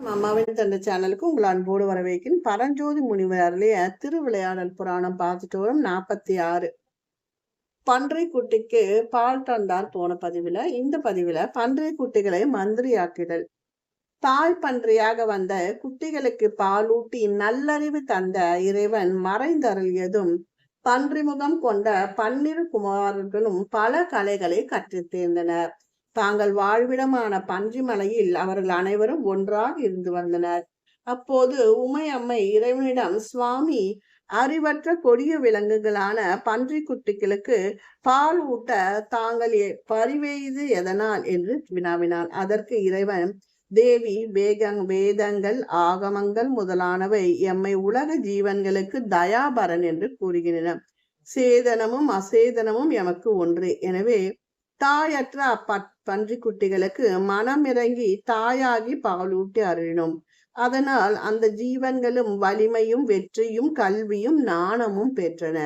அம்மாவின் தந்த சேனலுக்கு உங்களை அன்போடு வரவேற்கின் பரஞ்சோதி முனிவர் திருவிளையாடல் புராணம் பார்த்துட்டு வரும் நாற்பத்தி ஆறு பன்றை குட்டிக்கு பால் தந்தார் போன பதிவில். இந்த பதிவில் பன்றை குட்டிகளை மந்திரியாக்கிடல் தாய் பன்றியாக வந்த குட்டிகளுக்கு பாலூட்டி நல்லறிவு தந்த இறைவன் மறைந்தருளியதும் பன்றிமுகம் கொண்ட பன்னிரு குமாரர்களும் பல கலைகளை கற்றுத் தேர்ந்தனர். தாங்கள் வாழ்விடமான பன்றிமலையில் அவர்கள் அனைவரும் ஒன்றாக இருந்து வந்தனர். அப்போது உமையம்மை இறைவனிடம் சுவாமி அறிவற்ற கொடிய விலங்குகளான பன்றி குட்டிகளுக்கு பால் ஊட்ட தாங்கள் எ- பரிவெய்து எதனால்? என்று வினாவினான். அதற்கு இறைவன் தேவி வேகங் வேதங்கள் ஆகமங்கள் முதலானவை எம்மை உலக ஜீவன்களுக்கு தயாபரன் என்று கூறுகின்றன. சேதனமும் அசேதனமும் எமக்கு ஒன்று. எனவே தாயற்ற அப்ப பன்றி குட்டிகளுக்கு மனம் இறங்கி தாயாகி பாலூட்டி அருளினோம். அதனால் அந்த ஜீவன்களும் வலிமையும் வெற்றியும் கல்வியும் நாணமும் பெற்றன.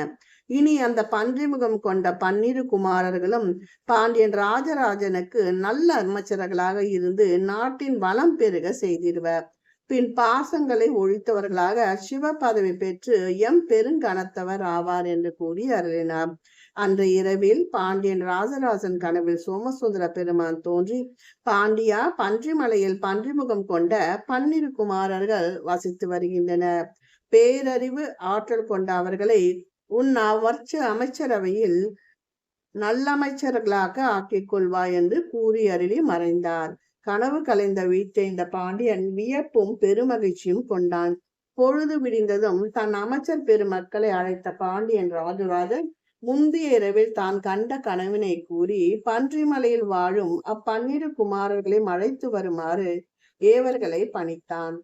இனி அந்த பன்றிமுகம் கொண்ட பன்னிரு குமாரர்களும் பாண்டியன் ராஜராஜனுக்கு நல்ல அமைச்சர்களாக இருந்து நாட்டின் வளம் பெருக செய்திருவர் பின் பாசங்களை ஒழித்தவர்களாக சிவ பதவி பெற்று எம் பெருங்கணத்தவர் ஆவார் என்று கூறி அருளினார். அன்று இரவில் பாண்டியன் ராஜராஜன் கனவில் சோமசுந்தர பெருமான் தோன்றி பாண்டியா பன்றிமலையில் பன்றிமுகம் கொண்ட பன்னிரு குமாரர்கள் வசித்து வருகின்றனர். பேரறிவு ஆற்றல் கொண்ட அவர்களை உன் அவர்ச்ச அமைச்சரவையில் நல்லமைச்சர்களாக ஆக்கிக் கொள்வாய் என்று கூறி அருளி மறைந்தார். கனவு கலைந்த வீட்டை இந்த பாண்டியன் வியப்பும் பெருமகிழ்ச்சியும் கொண்டான். பொழுது விடிந்ததும் தன் அமைச்சர் பெருமக்களை அழைத்த பாண்டியன் ராஜராஜன் முந்தைய இரவில் தான் கண்ட கனவினை கூறி பன்றிமலையில் வாழும் அப்பன்னிரு குமாரர்களை அழைத்து வருமாறு ஏவர்களை பணித்தான்.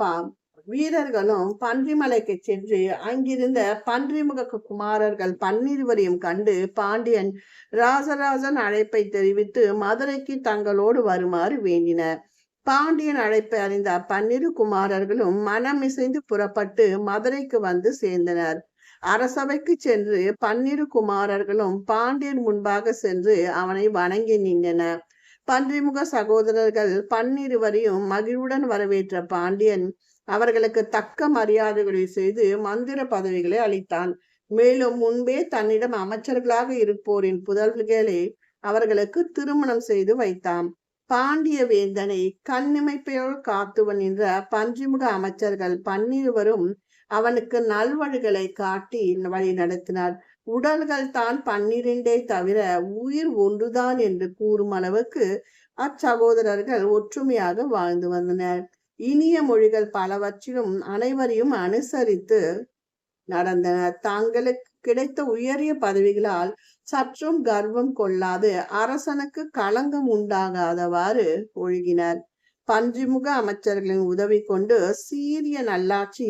பாம் வீரர்களும் பன்றிமலைக்கு சென்று அங்கிருந்த பன்றிமுக குமாரர்கள் பன்னிருவரையும் கண்டு பாண்டியன் ராசராசன் அழைப்பை தெரிவித்து மதுரைக்கு தங்களோடு வருமாறு வேண்டினர். பாண்டியன் அழைப்பை அறிந்த பன்னிரு குமாரர்களும் மனமிசைந்து புறப்பட்டு மதுரைக்கு வந்து சேர்ந்தனர். அரசவைக்கு சென்று பன்னிரு குமாரர்களும் பாண்டியன் முன்பாக சென்று அவனை வணங்கி நின்றனர். பன்றிமுக சகோதரர்கள் பன்னிருவரையும் மகிழ்வுடன் வரவேற்ற பாண்டியன் அவர்களுக்கு தக்க மரியாதைகளை செய்து மந்திர பதவிகளை அளித்தான். மேலும் முன்பே தன்னிடம் அமைச்சர்களாக இருப்போரின் புதல்களை அவர்களுக்கு திருமணம் செய்து வைத்தான். பாண்டிய வேந்தனை கண்ணிமைப்பையோடு காத்துவன் என்ற பன்றிமுக அமைச்சர்கள் பன்னிருவரும் அவனுக்கு நல்வழிகளை காட்டி வழி நடத்தினார். உடல்கள் தான் பன்னிரண்டே தவிர உயிர் ஒன்றுதான் என்று கூறும் அளவுக்கு அச்சகோதரர்கள் ஒற்றுமையாக வாழ்ந்து வந்தனர். இனிய மொழிகள் பலவற்றிலும் அனைவரையும் அனுசரித்து நடந்தனர். தாங்களுக்கு கிடைத்த உயரிய பதவிகளால் சற்றும் கர்வம் கொள்ளாது அரசனுக்கு களங்கம் உண்டாகாதவாறு ஒழுகினர். பன்றிமுக அமைச்சர்களின் உதவி கொண்டு சீரிய நல்லாட்சி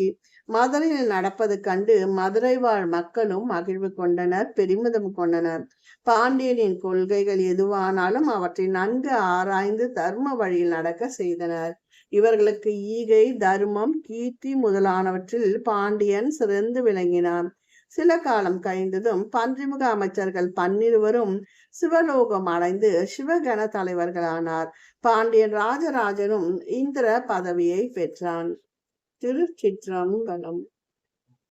மதுரையில் நடப்பது கண்டு மதுரை வாழ் மக்களும் மகிழ்வு கொண்டனர் பெருமிதம் கொண்டனர். பாண்டியனின் கொள்கைகள் எதுவானாலும் அவற்றை நன்கு ஆராய்ந்து தர்ம வழியில் நடக்க செய்தனர். இவர்களுக்கு ஈகை தர்மம் கீர்த்தி முதலானவற்றில் பாண்டியன் சிறந்து விளங்கினான். சில காலம் கழிந்ததும் பன்றிமுக அமைச்சர்கள் பன்னிருவரும் சிவலோகம் அடைந்து சிவகண தலைவர்களானார். பாண்டியன் ராஜராஜனும் இந்திர பதவியை பெற்றான். திருச்சிற்றம்பலம்